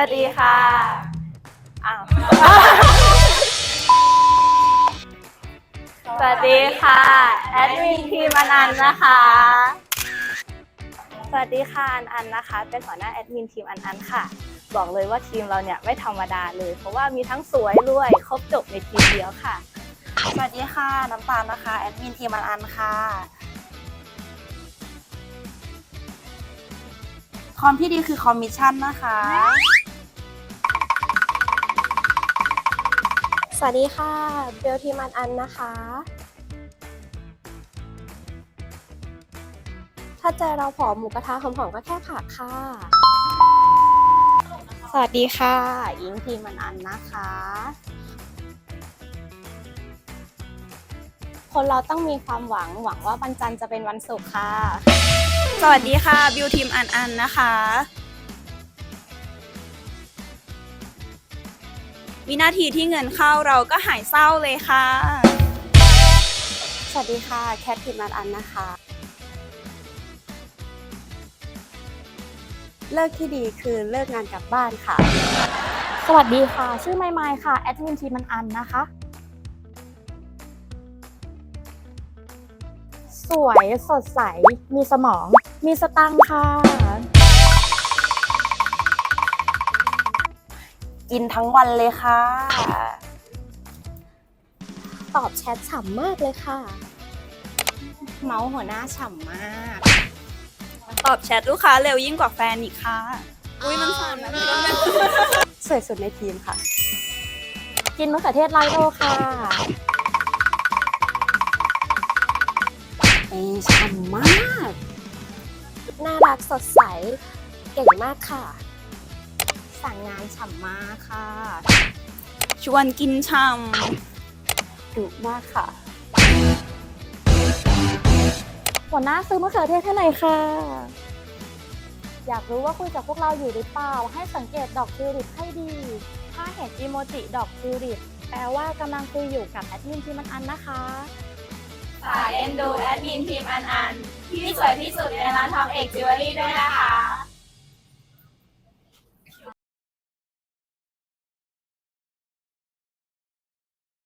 วัสดีค่ะอ้าวสวัสดีค่ะ แอดมินทีมอนันต์นะคะ สวัสดีค่ะอันอันนะคะ เป็นหัวหน้าแอดมินทีมอันอันค่ะ บอกเลยว่าทีมเราเนี่ยไม่ธรรมดาเลย เพราะว่ามีทั้งสวยรวยครบจบในทีมเดียวค่ะ สวัสดีค่ะ น้ำตาลนะคะ แอดมินทีมอันอันค่ะ คอมที่ดีคือคอมมิชชั่นนะคะ สวัสดีค่ะเบลทีมันอันนะคะ ถ้าเจอเราผอมหมูกระทะหอมๆก็แค่ผักค่ะ สวัสดีค่ะ อิงทีมันอันนะคะ คนเราต้องมีความหวังหวังว่าวันจันทร์จะเป็นวันศุกร์ค่ะ สวัสดีค่ะ บิวทีมอันอันนะคะ วินาทีที่เงินเข้าเราก็หายเศร้าเลยค่ะ สวัสดีค่ะ แคททีมันอันนะคะ เลิกที่ดีคือเลิกงานกลับบ้านค่ะ สวัสดีค่ะ ชื่อไมไมค่ะ แอดมินทีมอันอันนะคะ สวยสดใส มีสมอง มีสตังค์ค่ะ กินทั้งวันเลยค่ะ ตอบแชทฉ่ำมากเลยค่ะ เมาส์หัวหน้าฉ่ำมาก ตอบแชทลูกค้าเร็วยิ่งกว่าแฟนอีกค่ะ อุ้ยมันสั่นนะสวยสุดในทีมค่ะ กินมะเขือเทศไลโอค่ะเอยฉ่ำมาก น่ารักสดใส เก่งมากค่ะ สั่งงานฉ่ำมากค่ะ ชวนกินช่ดุมากค่ะ หัวหน้าซื้อมะเขือเทศให้หน่อยค่ะ อยากรู้ว่าคุยกับพวกเราอยู่หรือเปล่า ให้สังเกตดอกทิวลิปให้ดี ถ้าเห็นอีโมจิดอกทิวลิปแปลว่ากำลังคุยอยู่กับแอดมินทีมอันอันนะคะฝากเอ็นดูแอดมินทีมอันอันที่สวยที่สุดในร้านทองเอกจิวเวลรี่ด้วยนะคะ